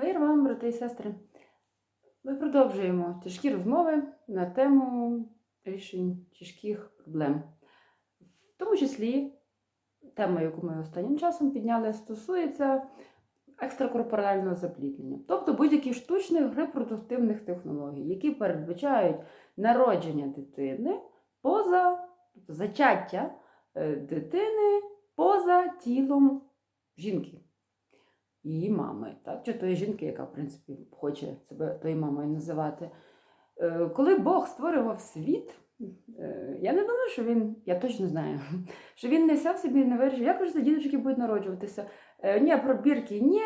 Мир вам, брати і сестри. Ми продовжуємо тяжкі розмови на тему рішень тяжких проблем. В тому числі тема, яку ми останнім часом підняли, стосується екстракорпорального запліднення, тобто будь-яких штучних репродуктивних технологій, які передбачають народження дитини поза тобто зачаття е, дитини поза тілом жінки її мами, так? чи тої жінки, яка, в принципі, хоче себе тою мамою називати. Е, Коли Бог створював світ, е, я не думаю, що він, я точно знаю, що він не сяв собі не вирішив, як же ці діточки будуть народжуватися. Е, Ні, пробірки, ні,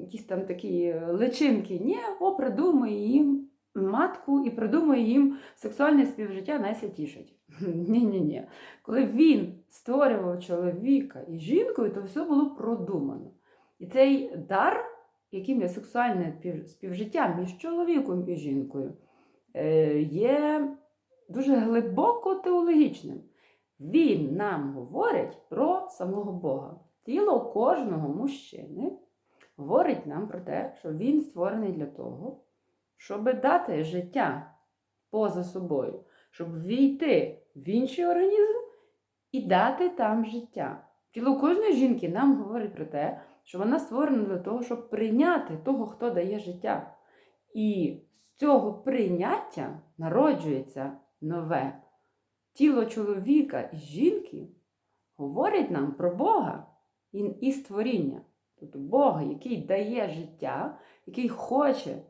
якісь там такі личинки, ні, о, придумує їм матку і придумує їм сексуальне співжиття найсвятішать. Ні-ні-ні. Коли він створював чоловіка і жінкою, то все було продумано. І цей дар, яким є сексуальне співжиття між чоловіком і жінкою, е, є дуже глибоко теологічним. Він нам говорить про самого Бога. Тіло кожного мужчини говорить нам про те, що він створений для того, щоб дати життя поза собою, щоб війти в інший організм і дати там життя. Тіло кожної жінки нам говорить про те, що вона створена для того, щоб прийняти того, хто дає життя. І з цього прийняття народжується нове. Тіло чоловіка і жінки говорить нам про Бога і, створіння. Тобто Бога, який дає життя, який хоче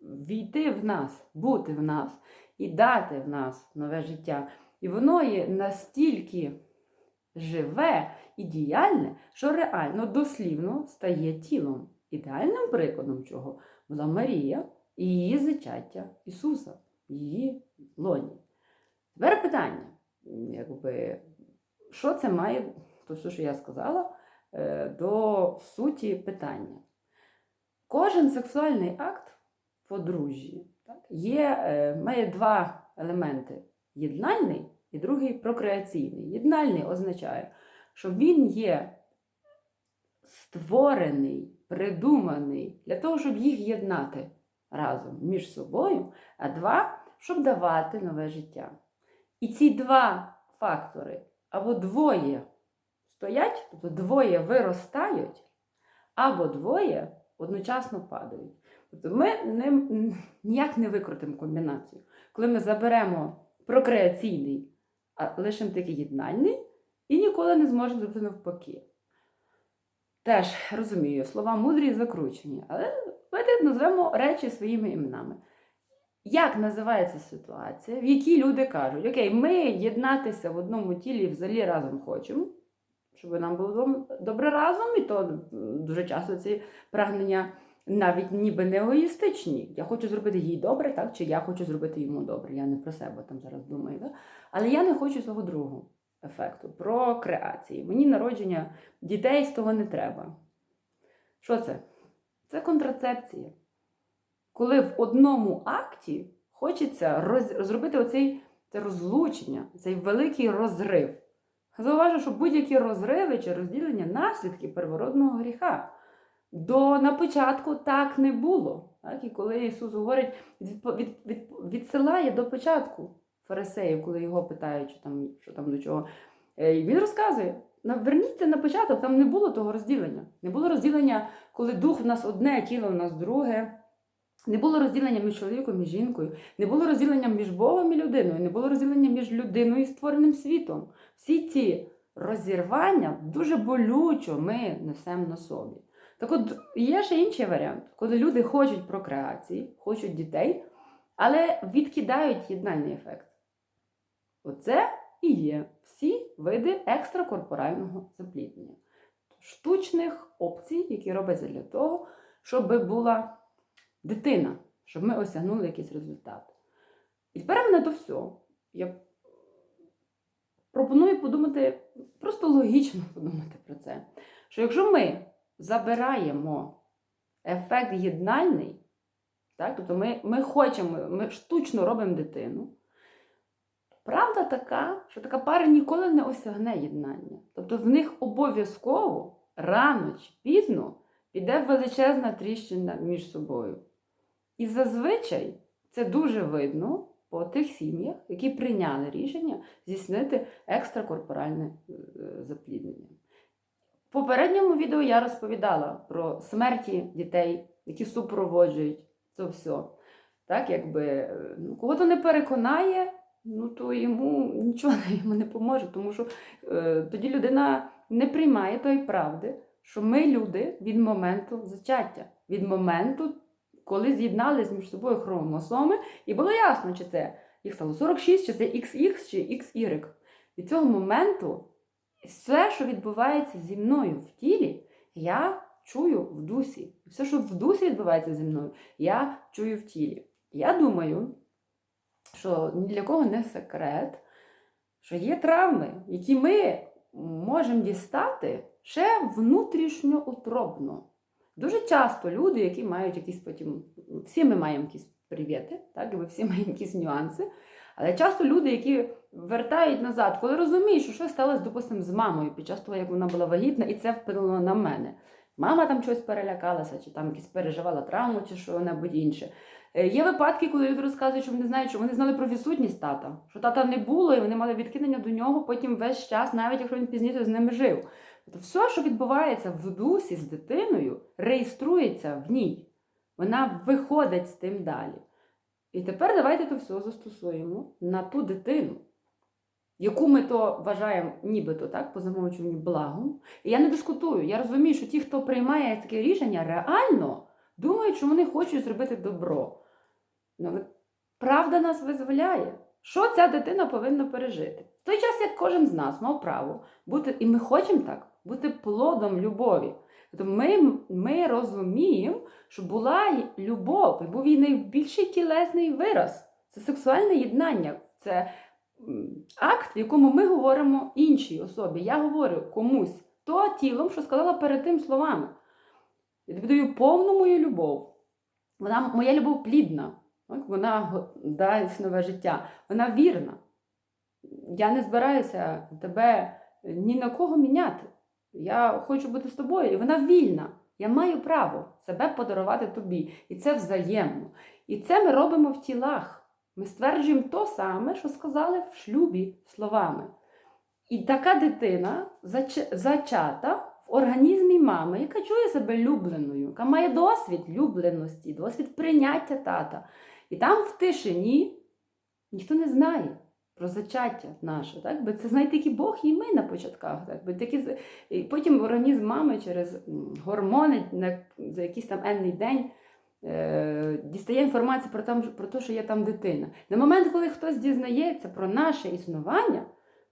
війти в нас, бути в нас і дати в нас нове життя. І воно є настільки живе і діяльне, що реально дослівно стає тілом. Ідеальним прикладом чого була Марія і її зачаття Ісуса, її лоні. Тепер питання, якби, що це має, то все, що я сказала, е, до суті питання. Кожен сексуальний акт подружжі є, е, має два елементи: єднальний і другий прокреаційний. Єднальний означає, що він є створений, придуманий для того, щоб їх єднати разом між собою, а два, щоб давати нове життя. І ці два фактори або двоє стоять, тобто двоє виростають, або двоє одночасно падають. Тобто ми не, ніяк не викрутимо комбінацію. Коли ми заберемо прокреаційний, а лишимо такий єднальний, і ніколи не зможемо зробити навпаки. Теж розумію, слова мудрі і закручені, але давайте назвемо речі своїми іменами. Як називається ситуація, в якій люди кажуть, окей, ми єднатися в одному тілі взагалі разом хочемо, щоб нам було добре разом, і то дуже часто ці прагнення навіть ніби не егоїстичні. Я хочу зробити їй добре, так? чи я хочу зробити йому добре. Я не про себе там зараз думаю. Так? Але я не хочу цього другого ефекту, про креації. Мені народження дітей з того не треба. Що це? Це контрацепція. Коли в одному акті хочеться роз... зробити оцей це розлучення, цей великий розрив. Зауважу, що будь-які розриви чи розділення наслідки первородного гріха. До на початку так не було. Так? І коли Ісус говорить, від, від, від, відсилає до початку фарисеїв, коли його питають, що там, що там до чого, е, і він розказує: «На- верніться на початок, там не було того розділення. Не було розділення, коли дух в нас одне, тіло в нас друге. Не було розділення між чоловіком і жінкою, не було розділення між Богом і людиною, не було розділення між людиною і створеним світом. Всі ці розірвання дуже болючо ми несемо на собі. Так от є ще інший варіант, коли люди хочуть прокреації, хочуть дітей, але відкидають єднальний ефект. Оце і є всі види екстракорпорального запліднення. Штучних опцій, які робляться для того, щоб була дитина, щоб ми осягнули якийсь результат. І тепер мене до всього. Я пропоную подумати, просто логічно подумати про це. Що якщо ми забираємо ефект єднальний, так, тобто ми, ми хочемо, ми штучно робимо дитину, правда така, що така пара ніколи не осягне єднання. Тобто в них обов'язково рано чи пізно піде величезна тріщина між собою. І зазвичай це дуже видно по тих сім'ях, які прийняли рішення здійснити екстракорпоральне е, запліднення. В попередньому відео я розповідала про смерті дітей, які супроводжують це все. Так, якби, е, ну, кого то не переконає, ну то йому нічого йому не поможе, тому що е, тоді людина не приймає тої правди, що ми люди від моменту зачаття, від моменту, коли з'єднались між собою хромосоми, і було ясно, чи це їх стало 46, чи це XX, чи XY. Від цього моменту все, що відбувається зі мною в тілі, я чую в дусі. Все, що в дусі відбувається зі мною, я чую в тілі. Я думаю, що ні для кого не секрет, що є травми, які ми можемо дістати ще внутрішньоутробно. Дуже часто люди, які мають якісь потім, всі ми маємо якісь привіти, так, і всі маємо якісь нюанси. Але часто люди, які вертають назад, коли розуміють, що щось сталося, допустимо, з мамою під час того, як вона була вагітна, і це вплинуло на мене. Мама там щось перелякалася, чи там якісь переживала травму, чи що-небудь інше. Е, Є випадки, коли люди розказують, що вони знають, що вони знали про відсутність тата, що тата не було, і вони мали відкидання до нього потім весь час, навіть якщо він пізніше з ними жив. Тобто все, що відбувається в дусі з дитиною, реєструється в ній. Вона виходить з тим далі. І тепер давайте то все застосуємо на ту дитину, яку ми то вважаємо нібито так, по замовчуванню благом. І я не дискутую. Я розумію, що ті, хто приймає таке рішення, реально думають, що вони хочуть зробити добро. Ну, правда нас визволяє. Що ця дитина повинна пережити? В той час, як кожен з нас мав право бути, і ми хочемо так, бути плодом любові. Тобто ми, ми розуміємо, що була любов, і був її найбільший тілесний вираз. Це сексуальне єднання, це акт, в якому ми говоримо іншій особі. Я говорю комусь то тілом, що сказала перед тим словами. Я тобі даю повну мою любов. Вона, моя любов плідна, вона дасть нове життя, вона вірна. Я не збираюся тебе ні на кого міняти. Я хочу бути з тобою, і вона вільна. Я маю право себе подарувати тобі. І це взаємно. І це ми робимо в тілах. Ми стверджуємо то саме, що сказали в шлюбі словами. І така дитина зач- зачата в організмі мами, яка чує себе любленою, яка має досвід любленості, досвід прийняття тата. І там в тишині ніхто не знає про зачаття наше. Так? Бо це знає тільки Бог і ми на початках. Так? Бо такі, і потім організм мами через гормони на, за якийсь там енний день е, дістає інформацію про, там, про те, що є там дитина. На момент, коли хтось дізнається про наше існування,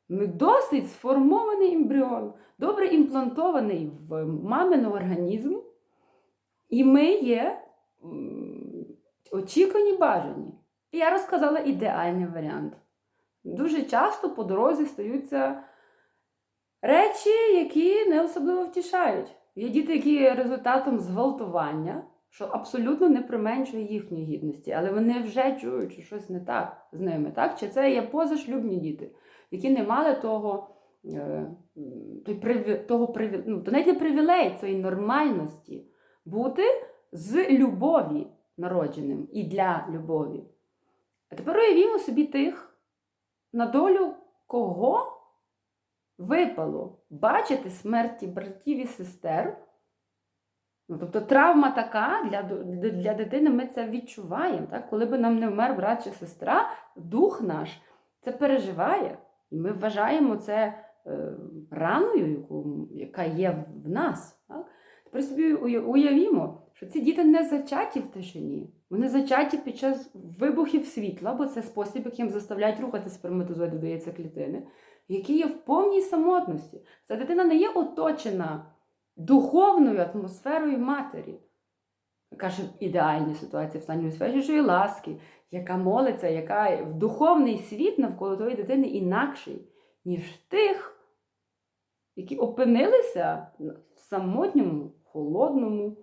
ми досить сформований ембріон, добре імплантований в мамин організм, і ми є очікувані бажані. І я розказала ідеальний варіант. Дуже часто по дорозі стаються речі, які не особливо втішають. Є діти, які є результатом зґвалтування, що абсолютно не применшує їхньої гідності, але вони вже чують, що щось не так з ними. Так? Чи це є позашлюбні діти, які не мали того, е, того ну, то навіть не привілей цієї нормальності бути з любові народженим і для любові. А тепер уявімо собі тих, на долю кого випало бачити смерті братів і сестер. Ну, тобто травма така для, для дитини ми це відчуваємо. Так? Коли би нам не вмер брат чи сестра, дух наш це переживає. І ми вважаємо це е, раною, яку, яка є в нас. Так? Тепер собі уявімо, що ці діти не зачаті в тишині. Вони зачаті під час вибухів світла, бо це спосіб, яким заставляють рухати сперматозоїди до яйцеклітини, які є в повній самотності. Ця дитина не є оточена духовною атмосферою матері. В ідеальній ситуації в стані свящої ласки, яка молиться, яка в духовний світ навколо тої дитини інакший, ніж тих, які опинилися в самотньому, холодному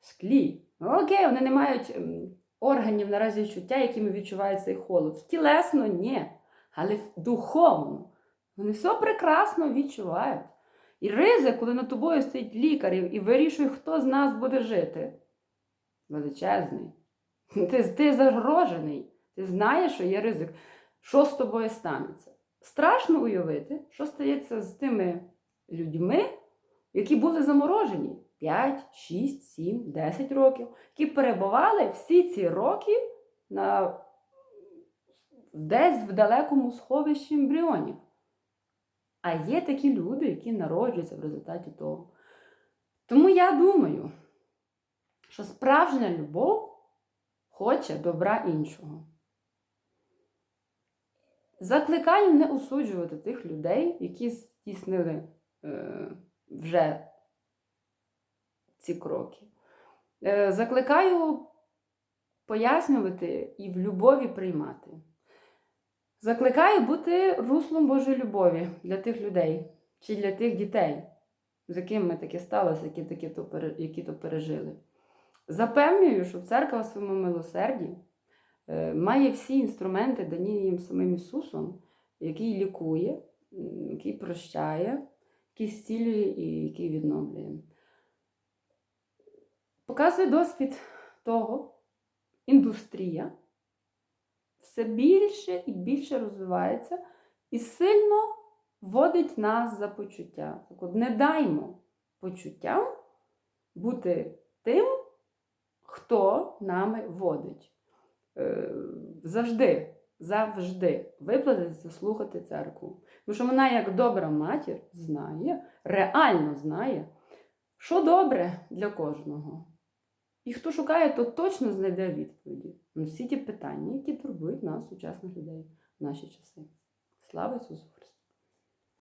склі. Ну, окей, вони не мають органів наразі відчуття, якими відчувають цей холод. Тілесно ні, але духовно. Вони все прекрасно відчувають. І ризик, коли над тобою стоїть лікар і вирішує, хто з нас буде жити. Величезний. Ти, ти загрожений. Ти знаєш, що є ризик. Що з тобою станеться? Страшно уявити, що стається з тими людьми, які були заморожені 5, 6, 7, 10 років, які перебували всі ці роки на, десь в далекому сховищі ембріонів. А є такі люди, які народжуються в результаті того. Тому я думаю, що справжня любов хоче добра іншого. Закликаю не осуджувати тих людей, які здійснили е, вже ці кроки. Е, закликаю пояснювати і в любові приймати. Закликаю бути руслом Божої любові для тих людей чи для тих дітей, з якими таке сталося, які, такі то, які то пережили. Запевнюю, що церква в своєму милосерді е, має всі інструменти, дані їм самим Ісусом, який лікує, який прощає, який зцілює і який відновлює. Показує досвід того, індустрія все більше і більше розвивається і сильно вводить нас за почуття. Так от не даймо почуттям бути тим, хто нами водить. Е, Завжди, завжди виплатиться слухати церкву. Тому що вона, як добра матір, знає, реально знає, що добре для кожного. І хто шукає, то точно знайде відповіді на всі ті питання, які турбують нас, сучасних людей в наші часи. Слава Ісусу!